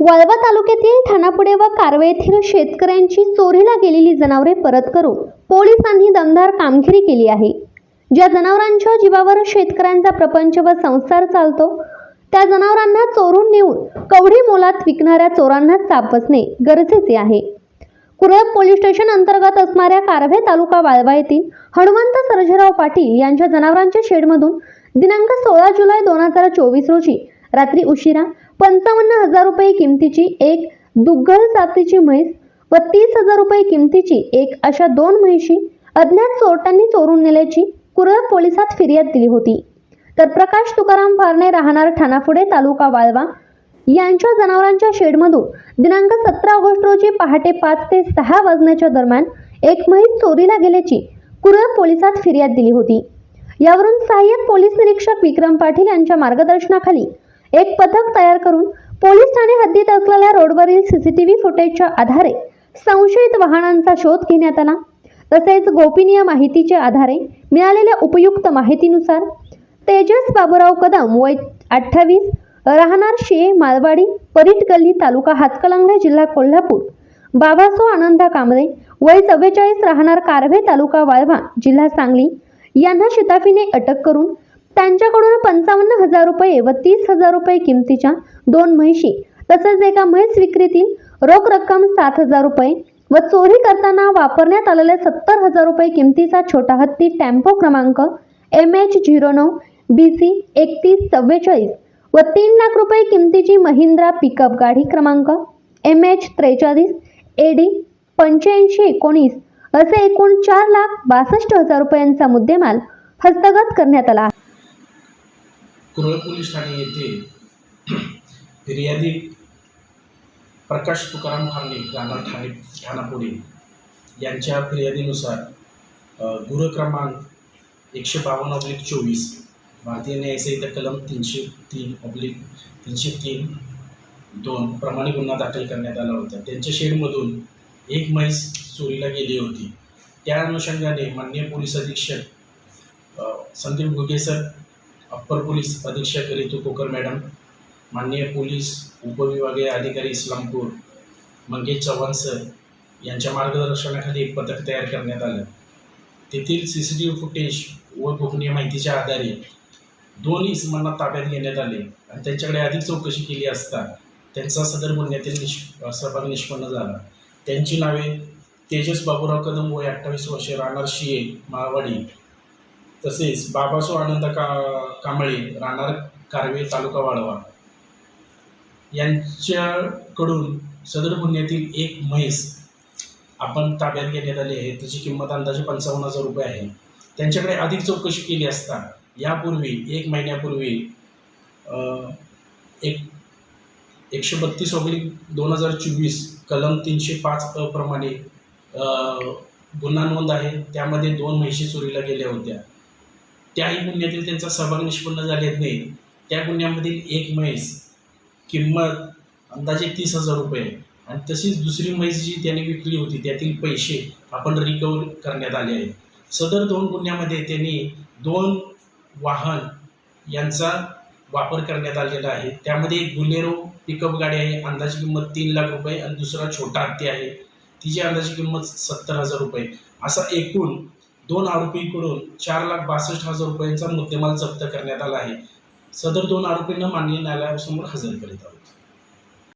वाळवा तालुक्यातील ठाणापुडे व कारवे येथील शेतकऱ्यांची चोरीला गेलेली जनावरे परत करून पोलिसांनी दमदार कामगिरी केली आहे. ज्या जनावरांच्या जीवावर शेतकऱ्यांचा प्रपंच व संसार चालतो त्या जनावरांना चोरून नेऊन कवढी मोलात विकणाऱ्या चोरांना चाप बसणे गरजेचे आहे. कुरळप पोलीस स्टेशन अंतर्गत असणाऱ्या कारवे तालुका वाळवा येथील हनुमंत सर्जेराव पाटील यांच्या जनावरांच्या शेडमधून दिनांक सोळा जुलै दोन हजार चोवीस रोजी रात्री उशिरा पंचावन्न हजार रुपये किमतीची एक दुग्गल जातीची म्हैस व तीस हजार रुपये किमतीची एक अशा दोन म्हैशी अज्ञात चोरट्यांनी चोरून नेल्याची कुरळ पोलिसात फिर्याद दिली होती. तर प्रकाश तुकाराम फारणे राहणार ठाणापुडे तालुका वाळवा. यांच्या जनावरांच्या शेडमधून दिनांक सतरा ऑगस्ट रोजी पहाटे पाच ते सहा वाजण्याच्या दरम्यान एक म्हैस चोरीला गेल्याची कुरळ पोलिसात फिर्याद दिली होती. यावरून सहाय्यक पोलीस निरीक्षक विक्रम पाटील यांच्या मार्गदर्शनाखाली एक पथक तयार करून पोलीस ठाणे हद्दीत असलेल्या रोडवरील सीसीटीव्ही फुटेजच्या आधारे संशयित वाहनांचा शोध घेण्यात आला. तसेच गोपनीय माहितीच्या आधारे मिळालेल्या उपयुक्त माहितीनुसार तेजस बाबूराव कदम वय अठ्ठावीस राहणार शे मालवाडी परीट गल्ली तालुका हातकलंगडा जिल्हा कोल्हापूर. बाबासो आनंदा कांबळे वय चव्वेचाळीस राहणार कारवे तालुका वाळवा जिल्हा सांगली. यांना शिताफीने अटक करून त्यांच्याकडून पंचावन्न हजार रुपये व तीस हजार रुपये किमतीच्या दोन म्हैशी तसेच एका म्हैस विक्रीतील रोख रक्कम सात हजार रुपये व चोरी करताना वापरण्यात आलेल्या सत्तर हजार रुपये किमतीचा छोटा हत्ती टेम्पो क्रमांक एम एच झिरो नऊ बी सी एकतीस चव्वेचाळीस व तीन लाख रुपये किमतीची महिंद्रा पिकअप गाडी क्रमांक एम एच त्रेचाळीस ए डी पंच्याऐंशी एकोणीस असे एकूण चार लाख बासष्ट हजार रुपयांचा मुद्देमाल हस्तगत करण्यात आला. कुरळ पोलीस ठाणे येथे फिर्यादी प्रकाश तुकाराम फार्णे राहणार ठाणे ठाणापुढे. यांच्या फिर्यादीनुसार अ, क्रमांक एकशे बावन्न ऑब्लिक चोवीस भारतीय न्यायसंहिता कलम तीनशे तीन पब्लिक तीनशे तीन दोन प्रमाणे गुन्हा दाखल करण्यात आला होता. त्यांच्या शेडमधून एक म्हैस चोरीला गेली होती. त्या अनुषंगाने माननीय पोलीस अधीक्षक Sandeep Ghuge sir upper police अधीक्षक रितू कोकर मॅडम माननीय पोलीस उपविभागीय अधिकारी इस्लामपूर मंगेश चव्हाण सर यांच्या मार्गदर्शनाखाली एक पथक तयार करण्यात आलं. तेथील C C T V footage व गोपनीय माहितीच्या आधारे दोन इसमांना ताब्यात घेण्यात आले आणि त्यांच्याकडे अधिक चौकशी केली असता त्यांचा सदर गुन्ह्यातील निष् सहभाग निष्पन्न झाला. त्यांची नावे तेजस बाबूराव कदम वय अठ्ठावीस वर्षे राहणार शिये माळवाडी तसेच बाबासो आनंद का कांबळे राहणार कारवे तालुका वाळवा. यांच्याकडून सदर गुन्ह्यातील एक म्हैस आपण ताब्यात घेण्यात आली आहे. त्याची किंमत अंदाजे पंचावन्न हजार रुपये आहे. त्यांच्याकडे अधिक चौकशी केली असता यापूर्वी एक महिन्यापूर्वी एक एकशे बत्तीस ऑब्लिक दोन हजार चोवीस कलम तीनशे पाच प्रमाणे गुन्हा नोंद आहे. त्यामध्ये दोन म्हैशी चोरीला गेल्या होत्या. त्याही गुन्ह्यातील त्यांचा सहभाग निष्पन्न झालेत नाही. त्या गुन्ह्यामधील एक म्हैस किंमत अंदाजे तीस हजार रुपये आणि तशीच दुसरी म्हैस जी त्याने विकली होती त्यातील पैसे आपण रिकवर करण्यात आले आहेत. सदर दोन गुन्ह्यामध्ये त्यांनी दोन वाहन यांचा वापर करण्यात आलेला आहे. त्यामध्ये एक बुलेरो पिकअप गाडी आहे अंदाजे किंमत तीन लाख रुपये आणि दुसरा छोटा हत्ती आहे. तिची अंदाजी किंमत सत्तर हजार रुपये. असा एकूण दोन आरोपींकडून चार लाख बासष्ट हजार रुपयांचा मुद्देमाल जप्त करण्यात आला आहे. सदर दोन आरोपींना माननीय न्यायालयासमोर हजर करीत आहोत.